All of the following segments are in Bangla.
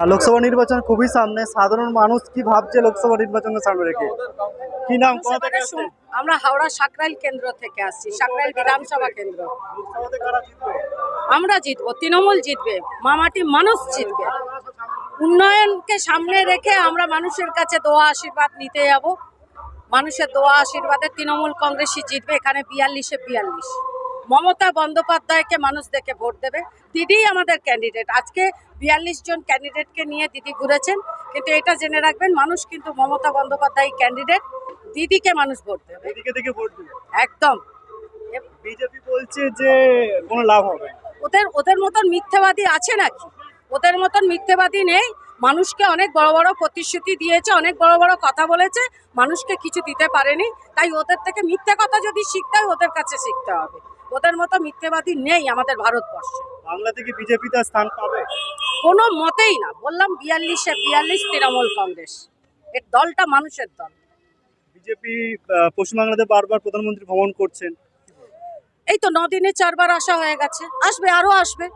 লোকসভা নির্বাচন খুবই সামনে। সাধারণ মানুষ কি ভাবছে লোকসভা নির্বাচনের সামনে রেখে? কি নাম? আমরা হাওড়া সাকরাইল কেন্দ্র থেকে আসছি সাকরাইল বিধানসভা কেন্দ্র। আমরা জিতবো তৃণমূল জিতবে মামাটি মানুষ জিতবে। উন্নয়নকে সামনে রেখে আমরা মানুষের কাছে দোয়া আশীর্বাদ নিতে যাব। মানুষের দোয়া আশীর্বাদে তৃণমূল কংগ্রেসই জিতবে এখানে বিয়াল্লিশে বিয়াল্লিশ। মমতা বন্দ্যোপাধ্যায়কে মানুষ দেখে ভোট দেবে। দিদি আমাদের ক্যান্ডিডেট আজকে বিয়াল্লিশ জন ক্যান্ডিডেটকে নিয়ে দিদি ঘুরেছেন কিন্তু এটা জেনে রাখবেন মানুষ কিন্তু মমতা বন্দ্যোপাধ্যায় ক্যান্ডিডেট দিদিকে মানুষ ভোট দেবে। ভোট দিবে? একদম। বিজেপি বলছে যে কোনো লাভ হবে ওদের ওদের মতন মিথ্যাবাদী আছে নাকি? ওদের মতন মিথ্যাবাদী নেই। মানুষকে অনেক বড় বড় প্রতিশ্রুতি দিয়েছে অনেক বড় বড় কথা বলেছে। মানুষকে কিছু দিতে পারেনি। তাই ওদের থেকে মিথ্যে কথা যদি শিখতে হয় ওদের কাছে শিখতে হবে। ওদের মতো মিথ্যেবাদী নেই আমাদের ভারতবর্ষে। বাংলা থেকে বিজেপি তার স্থান পাবে? কোনো মতেই না। বললাম বিয়াল্লিশে বিয়াল্লিশ তৃণমূল কংগ্রেস। এর দলটা মানুষের দল। বিজেপি পশ্চিমবাংলাতে বারবার প্রধানমন্ত্রী ভ্রমণ করছেন। এই তো নদিনে চারবার আসা হয়ে গেছে। আসবে আরও আসবে।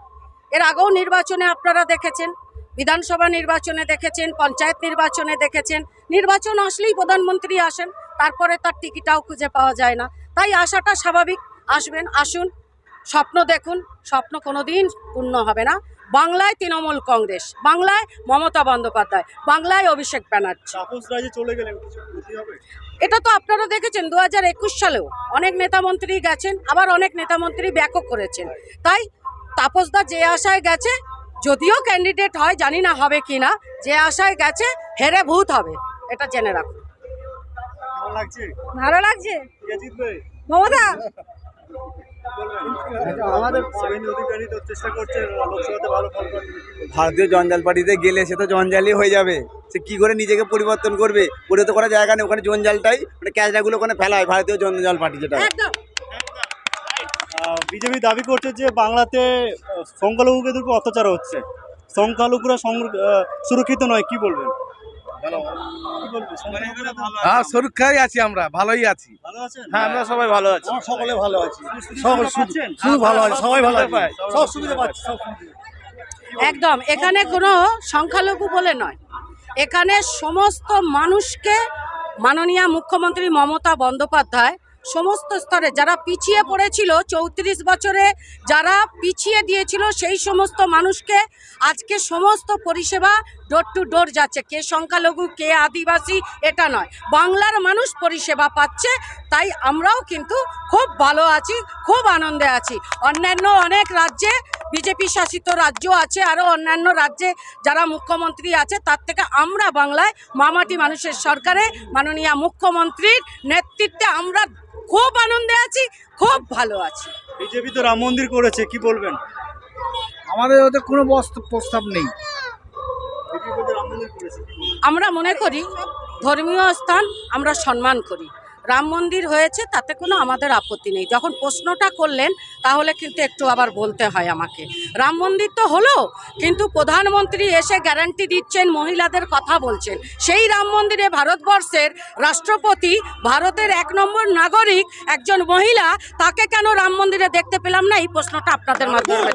এর আগেও নির্বাচনে আপনারা দেখেছেন বিধানসভা নির্বাচনে দেখেছেন পঞ্চায়েত নির্বাচনে দেখেছেন। নির্বাচন আসলেই প্রধানমন্ত্রী আসেন তারপরে তার টিকিটাও খুঁজে পাওয়া যায় না। তাই আসাটা স্বাভাবিক। আসবেন আসুন। স্বপ্ন দেখুন স্বপ্ন কোনোদিন পূর্ণ হবে না। বাংলায় তৃণমূল কংগ্রেস বাংলায় মমতা বন্দ্যোপাধ্যায় বাংলায় অভিষেক ব্যানার্জি। চলে গেলেন এটা তো আপনারা দেখেছেন দু হাজার একুশ সালেও। অনেক নেতামন্ত্রী গেছেন আবার অনেক নেতামন্ত্রী ব্যাকও করেছেন। তাই তাপসদা যে আশায় গেছে যদিও ক্যান্ডিডেট হয় জানি না হবে কি না যে আশায় গেছে হেরে ভূত হবে এটা জেনে রাখুন। ভালো লাগছে? মমতা? আমাদের শুভেন্দু অধিকারী তো চেষ্টা করছে লোকসভাতে ভালো ফল করতে। কি বলবেন? ভারতীয় জঞ্জাল পার্টিতে গেলে সে তো জঞ্জালই হয়ে যাবে। সে কি করে নিজেকে পরিবর্তন করবে? পরিবর্তন করার জায়গা নেই ওখানে জঞ্জালটাই মানে ক্যাচড়াগুলো ওখানে ফেলা হয় ভারতীয় জঞ্জাল পার্টি যেটা বিজেপি দাবি করছে যে বাংলাতে আহ, সংখ্যালঘুদের উপর অত্যাচার হচ্ছে। সংখ্যালঘুরা সংর- সুরক্ষিত নয় কি বলবেন? হ্যাঁ সুরক্ষাই আছি আমরা ভালোই আছি। হ্যাঁ আমরা সবাই ভালো আছি। সকলে ভালো আছি। শুধু ভালো আছে সবাই ভালো আছে। সব সুবিধা পাচ্ছে সুবিধা একদম এখানে কোনো সংখ্যালঘু বলে নয়। এখানে সমস্ত মানুষকে মাননীয় মুখ্যমন্ত্রী মমতা বন্দ্যোপাধ্যায় সমস্ত স্তরে যারা পিছিয়ে পড়েছিল চৌত্রিশ বছরে, যারা পিছিয়ে দিয়েছিল সেই সমস্ত মানুষকে আজকে সমস্ত পরিষেবা ডোর টু ডোর যাচ্ছে। কে সংখ্যালঘু, কে আদিবাসী, এটা নয়। বাংলার মানুষ পরিষেবা পাচ্ছে, তাই আমরাও কিন্তু খুব ভালো আছি, খুব আনন্দে আছি। অন্যান্য অনেক রাজ্যে, বিজেপি শাসিত রাজ্য আছে, আরও অন্যান্য রাজ্যে যারা মুখ্যমন্ত্রী আছে, তার থেকে আমরা বাংলায় মামাটি মানুষের সরকারে মাননীয় মুখ্যমন্ত্রীর নেতৃত্বে আমরা খুব আনন্দে আছি খুব ভালো আছি। বিজেপি তো রাম মন্দির করেছে কি বলবেন? আমাদের ওদের কোনো প্রস্তাব নেই? আমরা মনে করি ধর্মীয় স্থান আমরা সম্মান করি। রাম মন্দির হয়েছে, তাতে কোনো আমাদের আপত্তি নেই। যখন প্রশ্নটা করলেন, তাহলে কিন্তু একটু আবার বলতে হয় আমাকে। রাম মন্দির তো হলো, কিন্তু প্রধানমন্ত্রী এসে গ্যারান্টি দিচ্ছেন, মহিলাদের কথা বলছেন। সেই রাম মন্দিরে ভারতবর্ষের রাষ্ট্রপতি, ভারতের এক নম্বর নাগরিক একজন মহিলা, তাকে কেন রাম মন্দিরে দেখতে পেলাম না? এই প্রশ্নটা আপনাদের মাধ্যমে